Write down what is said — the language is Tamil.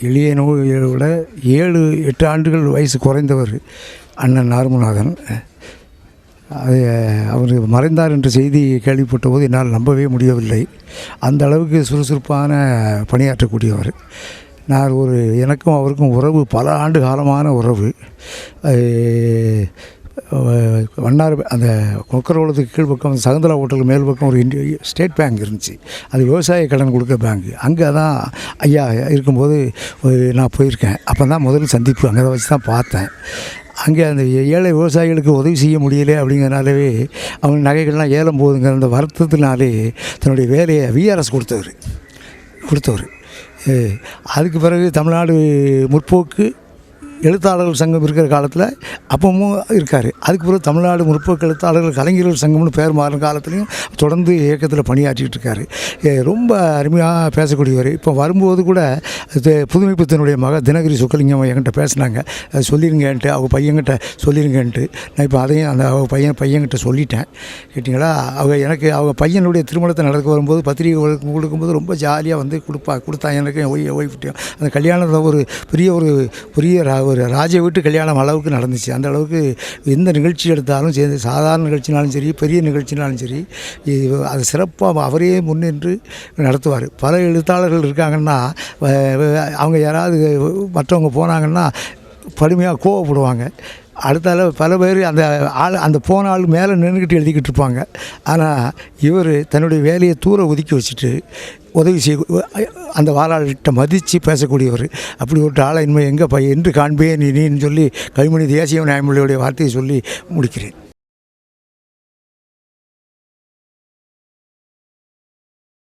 எளிய நோயை விட ஏழு எட்டு ஆண்டுகள் வயசு குறைந்தவர் அண்ணன் நார்மநாதன் அது அவர் மறைந்தார் என்ற செய்தி கேள்விப்பட்ட போது என்னால் நம்பவே முடியவில்லை. அந்த அளவுக்கு சுறுசுறுப்பான பணியாற்றக்கூடியவர். நான் ஒரு எனக்கும் அவருக்கும் உறவு பல ஆண்டு காலமான உறவு. வண்ணார் அந்த கொக்கரோளத்துக்கு கீழ்ப்பக்கம் சகுந்தலா ஹோட்டலுக்கு மேல் பக்கம் ஒரு இந்திய ஸ்டேட் பேங்க் இருந்துச்சு. அது விவசாய கடன் கொடுக்க பேங்க். அங்கே தான் ஐயா இருக்கும்போது ஒரு நான் போயிருக்கேன். அப்போ தான் முதல் சந்திப்பு. அங்கே வச்சு தான் பார்த்தேன். அங்கே அந்த ஏழை விவசாயிகளுக்கு உதவி செய்ய முடியல அப்படிங்கிறனாலவே அவங்க நகைகள்லாம் ஏலம் போகுதுங்கிற அந்த வருத்தத்தினாலே தன்னுடைய வேலையை விஆர்எஸ் கொடுத்தவர். கொடுத்தவர். அதுக்கு பிறகு தமிழ்நாடு முற்போக்கு எழுத்தாளர்கள் சங்கம் இருக்கிற காலத்தில் அப்பவும் இருக்கார். அதுக்கு பிறகு தமிழ்நாடு முற்போக்கு எழுத்தாளர்கள் கலைஞர்கள் சங்கம்னு பேர் மாறின காலத்துலேயும் தொடர்ந்து இயக்கத்தில் பணியாற்றிட்டு இருக்காரு. ரொம்ப அருமையாக பேசக்கூடியவர். இப்போ வரும்போது கூட இது புதுமைப்பித்தனுடைய மக தினகிரி சுக்கலிங்கம் என்கிட்ட பேசினாங்க. அது சொல்லிருங்கன்ட்டு அவங்க பையன்கிட்ட சொல்லிருங்கன்ட்டு. நான் இப்போ அதையும் அந்த அவங்க பையன் பையன்கிட்ட சொல்லிட்டேன். கேட்டிங்களா? அவங்க எனக்கு அவங்க பையனுடைய திருமணத்தை நடக்க வரும்போது பத்திரிகை கொடுக்கும்போது ரொம்ப ஜாலியாக வந்து கொடுப்பா கொடுத்தா எனக்கு ஒய் ஒய்ஃப்ட்டையும் அந்த கல்யாணத்தில் ஒரு பெரிய ஒரு பெரிய ஒரு ராஜ வீட்டு கல்யாணம் அளவுக்கு நடந்துச்சு. அந்த அளவுக்கு எந்த நிகழ்ச்சி எடுத்தாலும் சரி சாதாரண நிகழ்ச்சினாலும் சரி பெரிய நிகழ்ச்சினாலும் சரி அது சிறப்பாக அவரே முன்னின்று நடத்துவார். பல எழுத்தாளர்கள் இருக்காங்கன்னா அவங்க யாராவது மற்றவங்க போனாங்கன்னா கடுமையாக கோவப்படுவாங்க. அடுத்தால பல பேர் அந்த ஆள் அந்த போன ஆள் மேலே நின்றுக்கிட்டு எழுதிக்கிட்டு இருப்பாங்க. ஆனால் இவர் தன்னுடைய வேலையை தூர ஒதுக்கி வச்சுட்டு உதவி செய்ய அந்த வாழாளர்கிட்ட மதித்து பேசக்கூடியவர். அப்படி ஒரு ஆளை இனிமேல் எங்கே பை என்று காண்பேன் நீ நீன்னு சொல்லி கைமணி தேசிய நியாயமொழியுடைய வார்த்தையை சொல்லி முடிக்கிறேன்.